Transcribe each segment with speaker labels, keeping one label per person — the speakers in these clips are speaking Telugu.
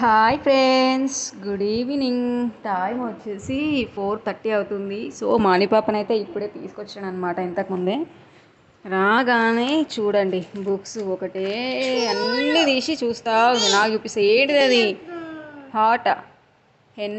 Speaker 1: hi friends good evening time వచ్చేసి ఫోర్ థర్టీ అవుతుంది సో అయితే ఇప్పుడే తీసుకొచ్చాను అనమాట ఇంతకుముందే రాగానే చూడండి బుక్స్ ఒకటే అన్నీ తీసి చూస్తా ఉంది నాకు చూపిస్తే ఏంటిది అది హాట్ హెన్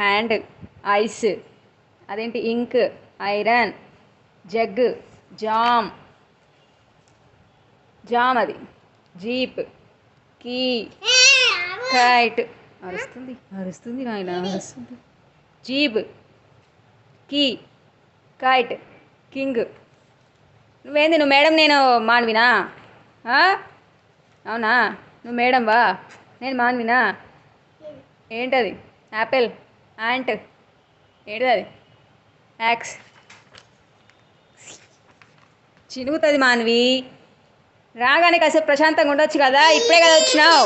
Speaker 1: హ్యాండ్ ఐస్ అదేంటి ink iron jug jam jam అది జీప్ కీ కైట్ అరుస్తుంది అరుస్తుంది నాయన అరుస్తుంది జీబ్ కీ కైట్ కింగ్ నువ్వేంది నువ్వు మేడం నేను మాన్వినా అవునా నువ్వు మేడం వా నేను మాన్వినా ఏంటది యాపిల్ యాంట్ ఏంటది యాక్స్ చినుగుతుంది మాన్వి రాగానే కాసేపు ప్రశాంతంగా ఉండొచ్చు కదా ఇప్పుడే కదా వచ్చినావు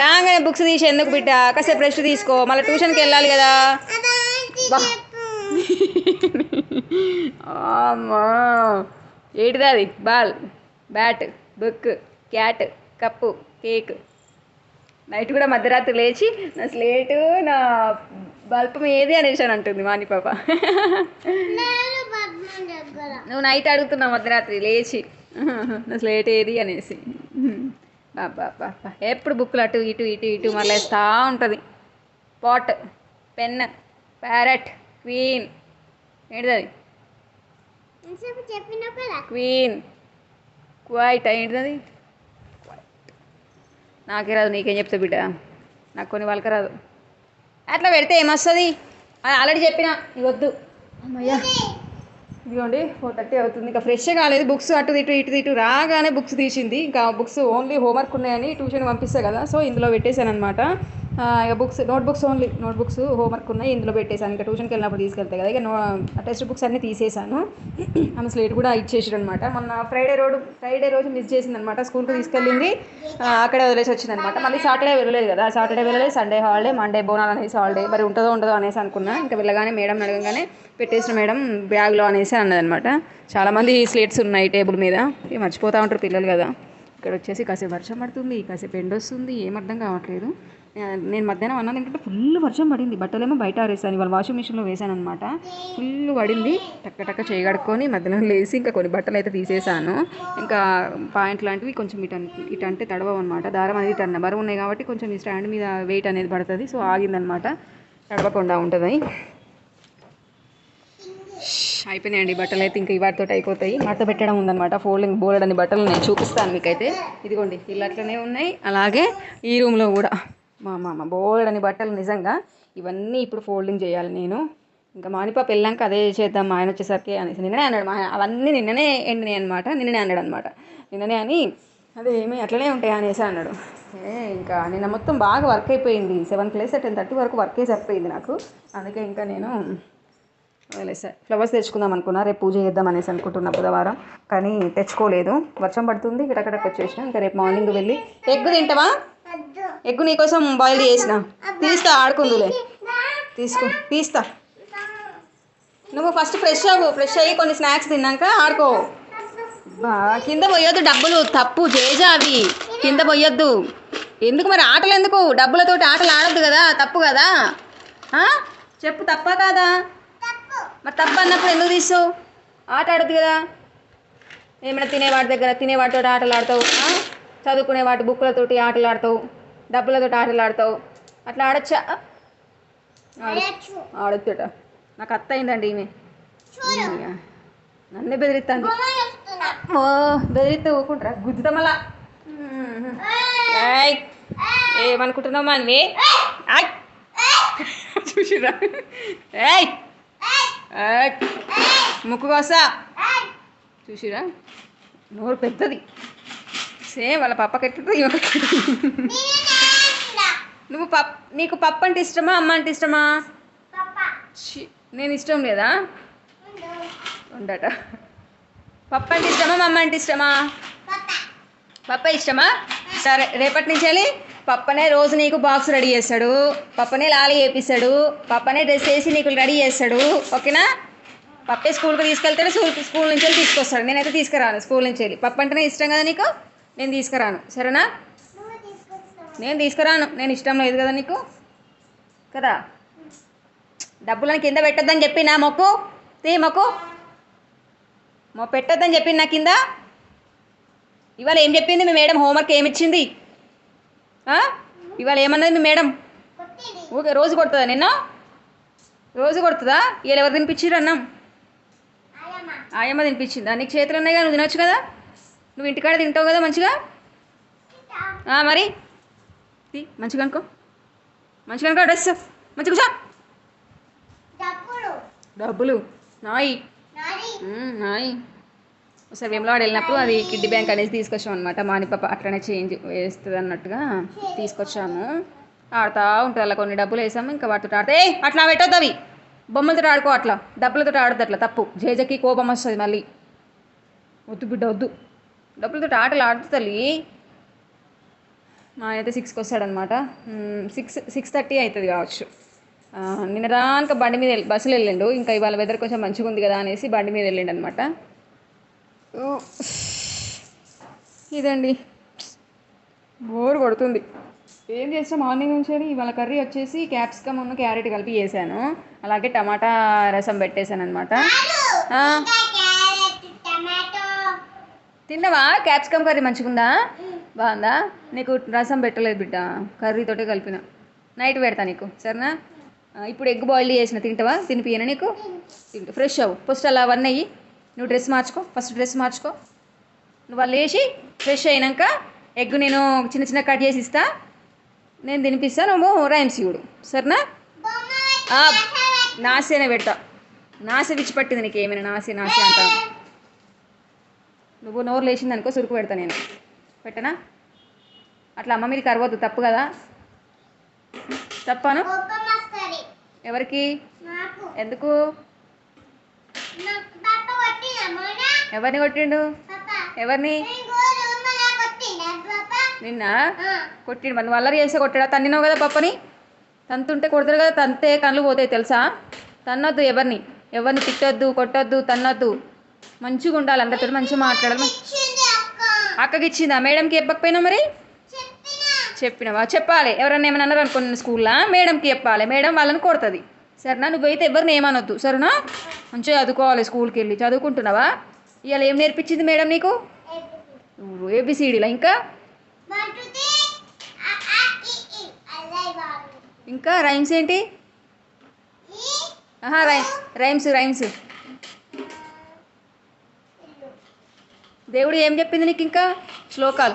Speaker 1: రాగానే బుక్స్ తీసి ఎందుకు బిడ్డ కాసేపు రెస్ట్ తీసుకో మళ్ళీ ట్యూషన్కి వెళ్ళాలి కదా ఏంటిదా అది ball bat book cat cup cake night కూడా మధ్యరాత్రి లేచి నా స్లేటు నా బల్పం ఏది అనేసి అని అంటుంది మాని పాప నువ్వు నైట్ అడుగుతున్నావు మధ్యరాత్రి లేచి నా స్లేట్ ఏది అనేసి బాబా ఎప్పుడు బుక్కులు అటు ఇటు ఇటు ఇటు మళ్ళేస్తూ ఉంటుంది పాట్ పెన్ ప్యారెట్ క్వీన్ ఏంటిది క్వీన్ క్వైట్ ఏంటిది నాకే రాదు నీకేం చెప్తా బిడ్డ నాకు కొన్ని వాళ్ళకి రాదు అట్లా పెడితే ఏమొస్తుంది ఆల్రెడీ చెప్పిన ఇవద్దు అమ్మయ్యా ఇదిగోండి ఫోర్ థర్టీ అవుతుంది ఇంకా ఫ్రెష్ కాలేదు బుక్స్ అటు ఇటు ఇటు ఇటు రాగానే బుక్స్ తీసింది ఇంకా బుక్స్ ఓన్లీ హోంవర్క్ ఉన్నాయని ట్యూషన్ పంపిస్తాయి కదా సో ఇందులో పెట్టేశాను అనమాట ఇక books note books only note books homework ఉన్నాయి ఇందులో పెట్టేశాను ఇంకా ట్యూషన్కి వెళ్ళినప్పుడు తీసుకెళ్తాయి కదా ఇక నో టెక్స్ట్ బుక్స్ అన్నీ తీసేశాను ఆమె స్లేట్ కూడా ఇచ్చేసాడు అనమాట మొన్న ఫ్రైడే రోడ్ ఫ్రైడే రోజు మిస్ చేసింది అనమాట స్కూల్కి తీసుకెళ్ళింది అక్కడే వదిలేసి వచ్చింది అనమాట మళ్ళీ సాటర్డే వెళ్ళలేదు కదా సాటర్డే వెళ్ళలేదు సండే హాలిడే మండే బోనాలు అనేసి హాలిడే మరి ఉంటుందో ఉండదో అనేసి అనుకున్నా ఇంకా వెళ్ళగానే మేడం అడగగానే పెట్టేసిన మేడం బ్యాగ్లో అనేసి అన్నది అనమాట చాలామంది స్లేట్స్ ఉన్నాయి టేబుల్ మీద ఇవి మర్చిపోతూ ఉంటారు పిల్లలు కదా ఇక్కడ వచ్చేసి కాసేపు వర్షం పడుతుంది కాసేపు ఎండ వస్తుంది కావట్లేదు నేను మధ్యాహ్నం అన్నది ఏంటంటే ఫుల్ వర్షం పడింది బట్టలేమో బయట ఆరేసాను ఇవాళ వాషింగ్ మిషన్లో వేసాను అనమాట ఫుల్ పడింది టక్క టక్క చేయగడుకొని మధ్యలో లేసి ఇంకా కొన్ని బట్టలు అయితే తీసేసాను ఇంకా పాయింట్ లాంటివి కొంచెం ఇటు ఇటు అంటే తడవవు అనమాట దారం అనేది ఇటు బరువు ఉన్నాయి కాబట్టి కొంచెం ఈ స్టాండ్ మీద వెయిట్ అనేది పడుతుంది సో ఆగిందనమాట తడవకుండా ఉంటుంది అయిపోయినాయండి బట్టలు అయితే ఇంకా ఇవాటితో అయిపోతాయి మడత పెట్టడం ఉందన్నమాట ఫోల్డింగ్ బోల్డ్ అనే బట్టలు నేను చూపిస్తాను మీకైతే ఇదిగోండి ఇల్లు అట్లనే ఉన్నాయి అలాగే ఈ రూమ్లో కూడా మా మామ బోల్డని బట్టలు నిజంగా ఇవన్నీ ఇప్పుడు ఫోల్డింగ్ చేయాలి నేను ఇంకా మానిపాప వెళ్ళాక అదే చేద్దాం ఆయన వచ్చేసరికి అనేసి నిన్ననే అన్నాడు మా అవన్నీ నిన్ననే ఎండినాయి అనమాట నిన్ననే అన్నాడు అనమాట నిన్ననే అని అదే ఏమి అట్లనే ఉంటాయి అనేసి అన్నాడు ఏ ఇంకా నిన్న మొత్తం బాగా వర్క్ అయిపోయింది సెవెన్ ప్లేస్ టెన్ థర్టీ వరకు వర్కే సరిపోయింది నాకు అందుకే ఇంకా నేను సార్ ఫ్లవర్స్ తెచ్చుకుందాం అనుకున్నా రేపు పూజ చేద్దాం అనేసి అనుకుంటున్నా బుధవారం కానీ తెచ్చుకోలేదు వర్షం పడుతుంది ఇక్కడక్కడ వచ్చేసిన ఇంకా రేపు మార్నింగ్ వెళ్ళి ఎగ్గు తింటావా ఎగ్గు నీకోసం బాయిల్ చేసిన తీస్తా ఆడుకుందులే తీసుకో తీస్తా నువ్వు ఫస్ట్ ఫ్రెష్ అవ్వు ఫ్రెష్ అయ్యి కొన్ని స్నాక్స్ తిన్నాక ఆడుకో కింద పోయొద్దు డబ్బులు తప్పు చేజా అవి కింద పోయొద్దు ఎందుకు మరి ఆటలు ఎందుకు డబ్బులతోటి ఆటలు ఆడద్దు కదా తప్పు కదా చెప్పు తప్ప కాదా మరి తప్పు అన్నప్పుడు ఎందుకు తీసావు ఆట ఆడద్దు కదా ఏమైనా తినేవాడి దగ్గర తినేవాడితో ఆటలు ఆడతావు చదువుకునే వాటి బుక్కులతోటి ఆటలు ఆడతావు డబ్బులతోటి ఆటలు ఆడతావు అట్లా ఆడచ్చా ఆడొచ్చుట నాకు అత్త అయిందండి ఈమె నన్నే బెదిరిస్తాను ఓ బెదిరిస్తే ఊకుంటారా గుద్దుతామలా ఏమనుకుంటున్నావు మనవి చూసిరా ముక్కు కోసా చూసిరా నోరు పెద్దది సేమ్ వాళ్ళ పప్పకి ఎట్టు నువ్వు పప్ నీకు పప్పు అంటే ఇష్టమా అమ్మ అంటే ఇష్టమా నేను ఇష్టం లేదా ఉండట పప్పు అంటే ఇష్టమా అమ్మ అంటే ఇష్టమా పప్ప ఇష్టమా సరే రేపటి నుంచి వెళ్ళి పప్పనే రోజు నీకు బాక్స్ రెడీ చేస్తాడు పప్పనే లాలి చేపిస్తాడు పప్పనే డ్రెస్ వేసి నీకు రెడీ చేస్తాడు ఓకేనా పప్పే స్కూల్కి తీసుకెళ్తాడు స్కూల్ స్కూల్ నుంచి వెళ్ళి తీసుకొస్తాడు నేనైతే తీసుకురాను స్కూల్ నుంచి వెళ్ళి పప్ప అంటేనే ఇష్టం కదా నీకు నేను తీసుకురాను సరేనా నేను తీసుకురాను నేను ఇష్టం లేదు కదా నీకు కదా డబ్బులను కింద పెట్టొద్దని చెప్పినా మొక్కు తీ మొక్కు మా పెట్టద్దని చెప్పింది నా కింద ఇవాళ ఏం చెప్పింది మీ మేడం హోంవర్క్ ఏమిచ్చింది ఇవాళ ఏమన్నది మీ మేడం ఓకే రోజు కొడుతుందా నిన్న రోజు కొడుతుందా ఇవాళ ఎవరు తినిపించారు అన్నాం ఆయమ్మ తినిపించిందా నీకు చేతులు ఉన్నాయి కదా నువ్వు తినొచ్చు కదా నువ్వు ఇంటికాడ తింటావు కదా మంచిగా మరి మంచిగా అనుకో మంచిగా అనుకో డ్రెస్ మంచిగా కూర్చో డబ్బులు నాయి నాయి ఒకసారి వేములవాడ వెళ్ళినప్పుడు అది కిడ్డీ బ్యాంక్ అనేది తీసుకొచ్చాం అనమాట మాని పాప అట్లనే చేంజ్ వేస్తుంది అన్నట్టుగా తీసుకొచ్చాము ఆడుతూ ఉంటుంది అలా కొన్ని డబ్బులు వేసాము ఇంకా వాటితో ఆడితే ఏ అట్లా పెట్టొద్దు అవి బొమ్మలతో ఆడుకో అట్లా డబ్బులతో ఆడద్దు అట్లా తప్పు జేజకి కోపం వస్తుంది మళ్ళీ వద్దు బిడ్డ వద్దు డబ్బులతో ఆటలు ఆడుతు తల్లి మా అయితే సిక్స్కి వస్తాడనమాట సిక్స్ సిక్స్ థర్టీ అవుతుంది కావచ్చు నిన్న రానుక బండి మీద వెళ్ళి బస్సులో వెళ్ళిండు ఇంకా ఇవాళ వెదర్ కొంచెం మంచిగా ఉంది కదా అనేసి బండి మీద వెళ్ళిండు అనమాట ఇదండి బోర్ కొడుతుంది ఏం చేస్తాం మార్నింగ్ నుంచి ఇవాళ కర్రీ వచ్చేసి క్యాప్సికమ్ ఉన్న క్యారెట్ కలిపి వేసాను అలాగే టమాటా రసం పెట్టేశాను అనమాట తిన్నావా క్యాప్సికమ్ కర్రీ మంచిగుందా బాగుందా నీకు రసం పెట్టలేదు బిడ్డ కర్రీతోటే కలిపిన నైట్ పెడతా నీకు సరేనా ఇప్పుడు ఎగ్ బాయిల్ చేసిన తింటావా తినిపియనా నీకు తింటా ఫ్రెష్ అవ్వు ఫస్ట్ అలా అవన్నీ అయ్యి నువ్వు డ్రెస్ మార్చుకో ఫస్ట్ డ్రెస్ మార్చుకో నువ్వు వాళ్ళు వేసి ఫ్రెష్ అయినాక ఎగ్ నేను చిన్న చిన్న కట్ చేసి ఇస్తా నేను తినిపిస్తా నువ్వు రైమ్స్ ఇవ్వడు సరేనా నాసేనే పెడతా నాస విచ్చిపట్టింది పట్టింది నీకు ఏమైనా నాసే నాశ అంటాను నువ్వు నోరు లేచింది అనుకో సురుకు పెడతా నేను పెట్టనా అట్లా అమ్మ మీద కరవద్దు తప్పు కదా తప్పను ఎవరికి ఎందుకు ఎవరిని కొట్టిండు ఎవరిని నిన్న కొట్టిండు మన వల్ల చేస్తే కొట్టాడా తన్నినావు కదా పప్పని తంతుంటే కొడతారు కదా తంతే కళ్ళు పోతాయి తెలుసా తన్నద్దు ఎవరిని ఎవరిని తిట్టద్దు కొట్టద్దు తన్నద్దు మంచిగా ఉండాలి అందరితో మంచిగా మాట్లాడాలి అక్కకి ఇచ్చిందా మేడంకి చెప్పకపోయినా మరి చెప్పినవా చెప్పాలి ఎవరన్నా ఏమైనా అన్నారు అనుకున్న స్కూల్లో మేడంకి చెప్పాలి మేడం వాళ్ళని కొడుతుంది సరేనా నువ్వైతే ఎవరిని ఏమనొద్దు సరేనా మంచిగా చదువుకోవాలి స్కూల్కి వెళ్ళి చదువుకుంటున్నావా ఇవాళ ఏం నేర్పించింది మేడం నీకు ఏబిసిడీలా ఇంకా ఇంకా రైమ్స్ ఏంటి రైమ్స్ రైమ్స్ దేవుడు ఏం చెప్పింది నీకు ఇంకా శ్లోకాలు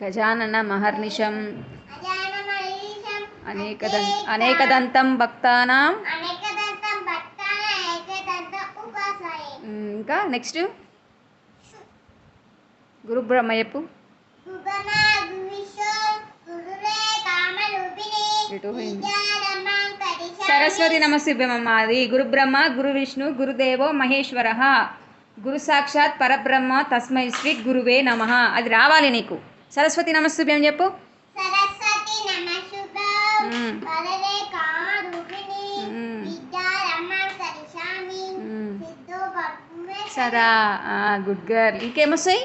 Speaker 1: గజానన మహర్నిషం అనేక అనేకదంతం భక్తానాం ఇంకా నెక్స్ట్ గురుబ్రహ్మ చెప్పు సరస్వతి నమస్సుభ్యమమ్మ అది గురుబ్రహ్మ గురు విష్ణు గురుదేవో మహేశ్వర గురు సాక్షాత్ పరబ్రహ్మ తస్మై శ్రీ గురువే నమ అది రావాలి నీకు సరస్వతి నమస్సుభ్యం చెప్పు సరా గుడ్ గర్ల్ ఇంకేమొస్తాయి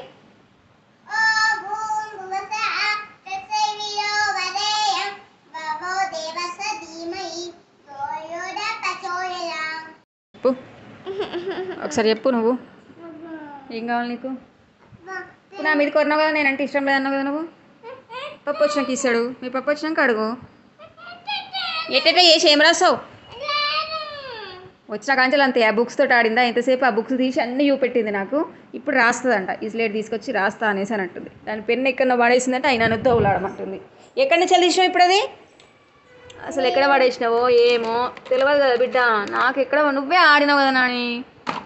Speaker 1: ఒకసారి చెప్పు నువ్వు ఏం కావాలి నీకు నా మీద కొన్నావు కదా నేను అంటే ఇష్టం లేదన్నావు కదా నువ్వు పప్పు వచ్చినాక ఇస్తాడు మీ పప్పు వచ్చినాక అడుగు ఎట్ట చేసి ఏం రాసావు వచ్చిన కాంచెలు అంతే ఆ బుక్స్ తోటి ఆడిందా ఎంతసేపు ఆ బుక్స్ తీసి అన్నీ చూపెట్టింది నాకు ఇప్పుడు రాస్తుందంట ఈ స్లేట్ తీసుకొచ్చి రాస్తా అనేసి అని అంటుంది దాని పెన్ను ఎక్కడో పడేసిందంటే ఆయన నన్ను ఉలాడమంటుంది ఎక్కడి నుంచి తీసినావు ఇప్పుడు అది అసలు ఎక్కడ పడేసినావో ఏమో తెలియదు కదా బిడ్డ నాకు ఎక్కడ నువ్వే ఆడినావు కదా నాని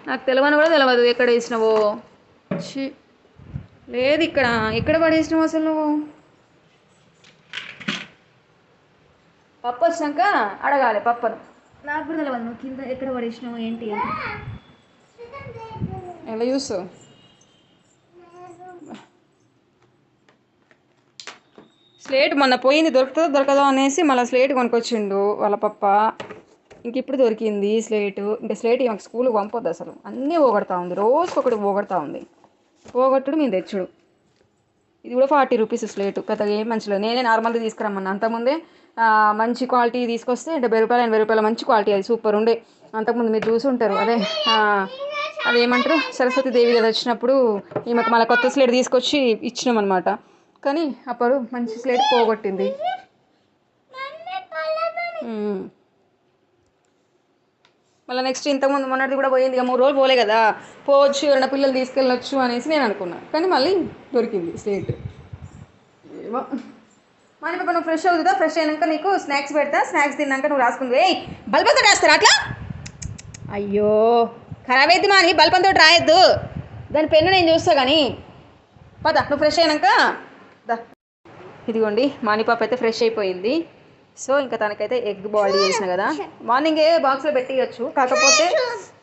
Speaker 1: నాకు తెలియని కూడా తెలియదు ఎక్కడ వేసినవో లేదు ఇక్కడ ఎక్కడ పడేసినావు అసలు నువ్వు పప్పు వచ్చినాక అడగాలి పప్పను నాకు కూడా తెలియదు నువ్వు కింద ఎక్కడ పడేసినావు ఏంటి ఎలా చూసు స్లేట్ మొన్న పోయింది దొరుకుతుందో దొరకదో అనేసి మళ్ళీ స్లేట్ కొనుక్కొచ్చిండు వాళ్ళ పప్ప ఇంక ఇప్పుడు దొరికింది స్లేటు ఇంకా స్లేట్ మాకు స్కూల్కి పంపొద్దు అసలు అన్నీ పోగొడతా ఉంది రోజుకొకటి పోగొడతా ఉంది పోగొట్టుడు మేము తెచ్చుడు ఇది కూడా ఫార్టీ రూపీస్ స్లేటు పెద్దగా ఏం మంచిలో నేనే నార్మల్గా తీసుకురమ్మన్నా అంతకుముందే మంచి క్వాలిటీ తీసుకొస్తే డెబ్బై రూపాయలు ఎనభై రూపాయల మంచి క్వాలిటీ అది సూపర్ ఉండే అంతకుముందు మీరు చూసి ఉంటారు అదే అదేమంటారు సరస్వతి దేవి గారు వచ్చినప్పుడు ఈమెకు మళ్ళీ కొత్త స్లేట్ తీసుకొచ్చి ఇచ్చినామన్నమాట కానీ అప్పుడు మంచి స్లేట్ పోగొట్టింది మళ్ళీ నెక్స్ట్ ఇంతకుముందు మొన్నటిది కూడా పోయింది ఇక మూడు రోజులు పోలే కదా పోవచ్చు ఎవరైనా పిల్లలు తీసుకెళ్ళొచ్చు అనేసి నేను అనుకున్నాను కానీ మళ్ళీ దొరికింది స్నేహితుడు ఏమో మరి ఇప్పుడు నువ్వు ఫ్రెష్ అవుతుందా ఫ్రెష్ అయినాక నీకు స్నాక్స్ పెడతా స్నాక్స్ తిన్నాక నువ్వు రాసుకుంది ఏ బల్పంతో రాస్తారా అట్లా అయ్యో ఖరాబ్ అయితే మాని బల్పంతో రాయొద్దు దాని పెన్ను నేను చూస్తా కానీ పద నువ్వు ఫ్రెష్ అయినాక ఇదిగోండి మాణిపాప అయితే ఫ్రెష్ అయిపోయింది సో ఇంకా తనకైతే ఎగ్ బాయిల్ చేసిన కదా మార్నింగ్ ఏ బాక్స్లో పెట్టేయచ్చు కాకపోతే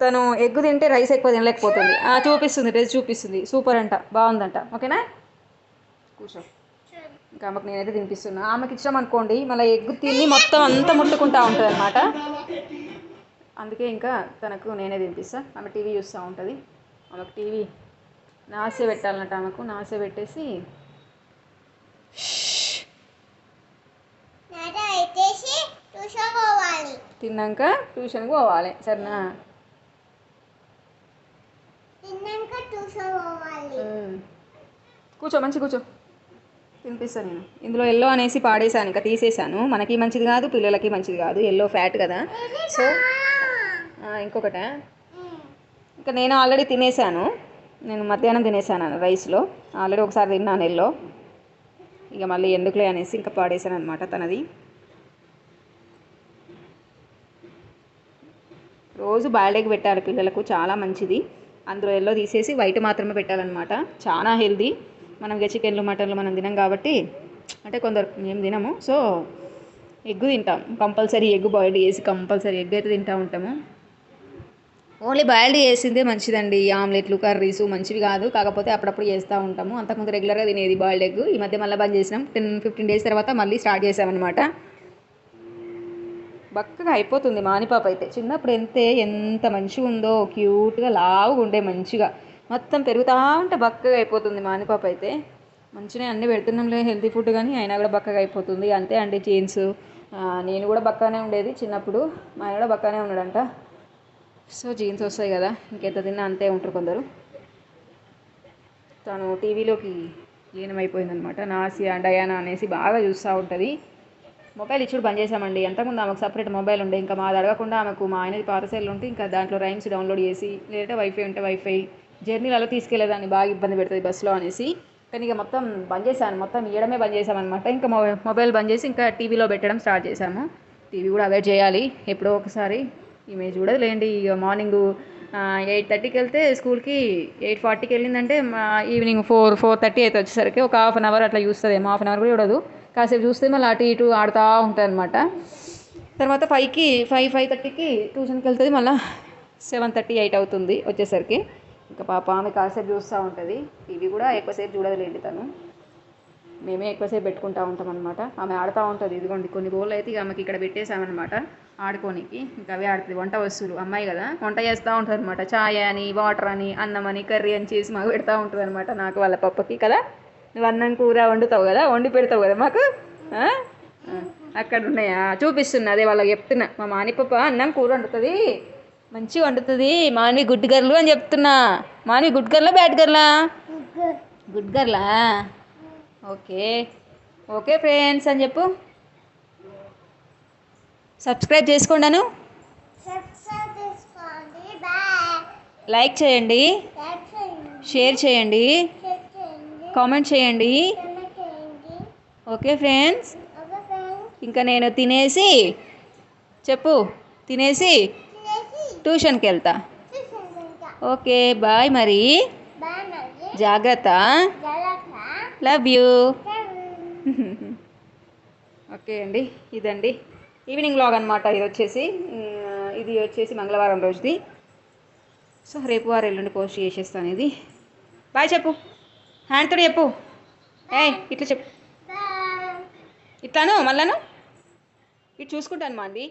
Speaker 1: తను ఎగ్ తింటే రైస్ ఎక్కువ తినలేకపోతుంది చూపిస్తుంది రైస్ చూపిస్తుంది సూపర్ అంట బాగుందంట ఓకేనా కూర్చో ఇంకా ఆమెకు నేనైతే తినిపిస్తున్నా ఆమెకి ఇచ్చాం అనుకోండి మళ్ళీ ఎగ్ తిని మొత్తం అంతా ముట్టుకుంటా ఉంటుంది అనమాట అందుకే ఇంకా తనకు నేనే తినిపిస్తా ఆమె టీవీ చూస్తూ ఉంటుంది ఆమెకు టీవీ నాసే పెట్టాలన్నట్టు ఆమెకు నాసే పెట్టేసి తిన్నాక ట్యూషన్కి పోవాలి సరేనా కూర్చో మంచి కూర్చో తినిపిస్తాను నేను ఇందులో ఎల్లో అనేసి పాడేశాను ఇంకా తీసేశాను మనకి మంచిది కాదు పిల్లలకి మంచిది కాదు ఎల్లో ఫ్యాట్ కదా సో ఇంకొకట ఇంకా నేను ఆల్రెడీ తినేసాను నేను మధ్యాహ్నం తినేసాను రైస్లో ఆల్రెడీ ఒకసారి తిన్నాను ఎల్లో ఇక మళ్ళీ ఎందుకులే అనేసి ఇంకా పాడేశాను అనమాట తనది రోజు బాయిల్డ్ పెట్టాలి పిల్లలకు చాలా మంచిది అందులో ఎల్లో తీసేసి వైట్ మాత్రమే పెట్టాలన్నమాట చాలా హెల్దీ మనం చికెన్లు మటన్లు మనం తినాం కాబట్టి అంటే కొందరు మేము తినము సో ఎగ్ తింటాం కంపల్సరీ ఎగ్ బాయిల్డ్ చేసి కంపల్సరీ ఎగ్ అయితే తింటూ ఉంటాము ఓన్లీ బాయిల్ చేసిందే మంచిదండి ఆమ్లెట్లు కర్రీసు మంచివి కాదు కాకపోతే అప్పుడప్పుడు చేస్తూ ఉంటాము అంతకుముందు రెగ్యులర్గా తినేది బాయిల్డ్ ఎగ్ ఈ మధ్య మళ్ళీ బంద్ చేసినాం టెన్ ఫిఫ్టీన్ డేస్ తర్వాత మళ్ళీ స్టార్ట్ చేసామన్నమాట బక్కగా అయిపోతుంది మానిపాప అయితే చిన్నప్పుడు ఎంతే ఎంత మంచిగా ఉందో క్యూట్గా లావుగా ఉండే మంచిగా మొత్తం పెరుగుతూ ఉంటే బక్కగా అయిపోతుంది మానిపాప అయితే మంచిగా అన్నీ పెడుతున్నాంలే హెల్తీ ఫుడ్ కానీ అయినా కూడా బక్కగా అయిపోతుంది అంతే అండి జీన్స్ నేను కూడా బక్కానే ఉండేది చిన్నప్పుడు మా ఆయన కూడా బక్కానే ఉన్నాడంట సో జీన్స్ వస్తాయి కదా ఇంకెంత తిన్నా అంతే ఉంటారు కొందరు తను టీవీలోకి లీనమైపోయిందనమాట నాసియా డయానా అనేసి బాగా చూస్తూ ఉంటుంది మొబైల్ ఇచ్చుడు బంద్ చేశామండి అంతకుముందు ఆమెకు సపరేట్ మొబైల్ ఉండే ఇంకా మాది అడగకుండా ఆమెకు మా ఆయనది పార్సెల్ ఉంటే ఇంకా దాంట్లో రైమ్స్ డౌన్లోడ్ చేసి లేదంటే వైఫై ఉంటే వైఫై అలా తీసుకెళ్లేదాన్ని బాగా ఇబ్బంది పెడుతుంది బస్సులో అనేసి కానీ ఇక మొత్తం బంద్ చేశాను మొత్తం ఇవ్వడమే బంద్ చేశామన్నమాట ఇంకా మొబైల్ బంద్ చేసి ఇంకా టీవీలో పెట్టడం స్టార్ట్ చేశాము టీవీ కూడా అవే చేయాలి ఎప్పుడో ఒకసారి ఇమేజ్ కూడా లేండి ఇక మార్నింగ్ ఎయిట్ థర్టీకి వెళ్తే స్కూల్కి ఎయిట్ ఫార్టీకి వెళ్ళిందంటే ఈవినింగ్ ఫోర్ ఫోర్ థర్టీ అయితే వచ్చేసరికి ఒక హాఫ్ అన్ అవర్ అట్లా ఏమో హాఫ్ అన్ అవర్ కూడా చూడదు కాసేపు చూస్తే మళ్ళీ అటు ఇటు ఆడుతూ ఉంటాయి అనమాట తర్వాత ఫైవ్కి ఫైవ్ ఫైవ్ థర్టీకి ట్యూషన్కి వెళ్తుంది మళ్ళీ సెవెన్ థర్టీ ఎయిట్ అవుతుంది వచ్చేసరికి ఇంకా పాప ఆమె కాసేపు చూస్తూ ఉంటుంది టీవీ కూడా ఎక్కువసేపు చూడదులేండి తను మేమే ఎక్కువసేపు పెట్టుకుంటూ ఉంటాం అనమాట ఆమె ఆడుతూ ఉంటుంది ఇదిగోండి కొన్ని రోజులు అయితే ఇక ఆమెకి ఇక్కడ పెట్టేసామన్నమాట ఆడుకోనికి ఇంకా అవి ఆడుతుంది వంట వస్తువులు అమ్మాయి కదా వంట చేస్తూ ఉంటుంది అనమాట ఛాయ్ అని వాటర్ అని అన్నం అని కర్రీ అని చేసి మాకు పెడతా ఉంటుంది అనమాట నాకు వాళ్ళ పప్పకి కదా నువ్వు అన్నం కూర వండుతావు కదా వండి పెడతావు కదా మాకు అక్కడ ఉన్నాయా చూపిస్తున్నా అదే వాళ్ళకి చెప్తున్నా మా మానిపప్ప అన్నం కూర వండుతుంది మంచిగా వండుతుంది మాని గుడ్ గర్లు అని చెప్తున్నా మాని గుడ్ గర్లా బ్యాడ్ గర్లా గుడ్ గర్లా ఓకే ఓకే ఫ్రెండ్స్ అని చెప్పు సబ్స్క్రైబ్ చేసుకోండాను లైక్ చేయండి షేర్ చేయండి కామెంట్ చేయండి ఓకే ఫ్రెండ్స్ ఇంకా నేను తినేసి చెప్పు తినేసి ట్యూషన్కి వెళ్తా ఓకే బాయ్ మరి జాగ్రత్త లవ్ యూ ఓకే అండి ఇదండి ఈవినింగ్ లాగ్ అనమాట ఇది వచ్చేసి ఇది వచ్చేసి మంగళవారం రోజుది సో రేపు వారు ఎల్లుండి పోస్ట్ చేసేస్తాను ఇది బాయ్ చెప్పు హ్యాండ్ తోడు చెప్పు ఏయ్ ఇట్లా చెప్పు ఇట్లాను మళ్ళాను ఇటు చూసుకుంటాను అండి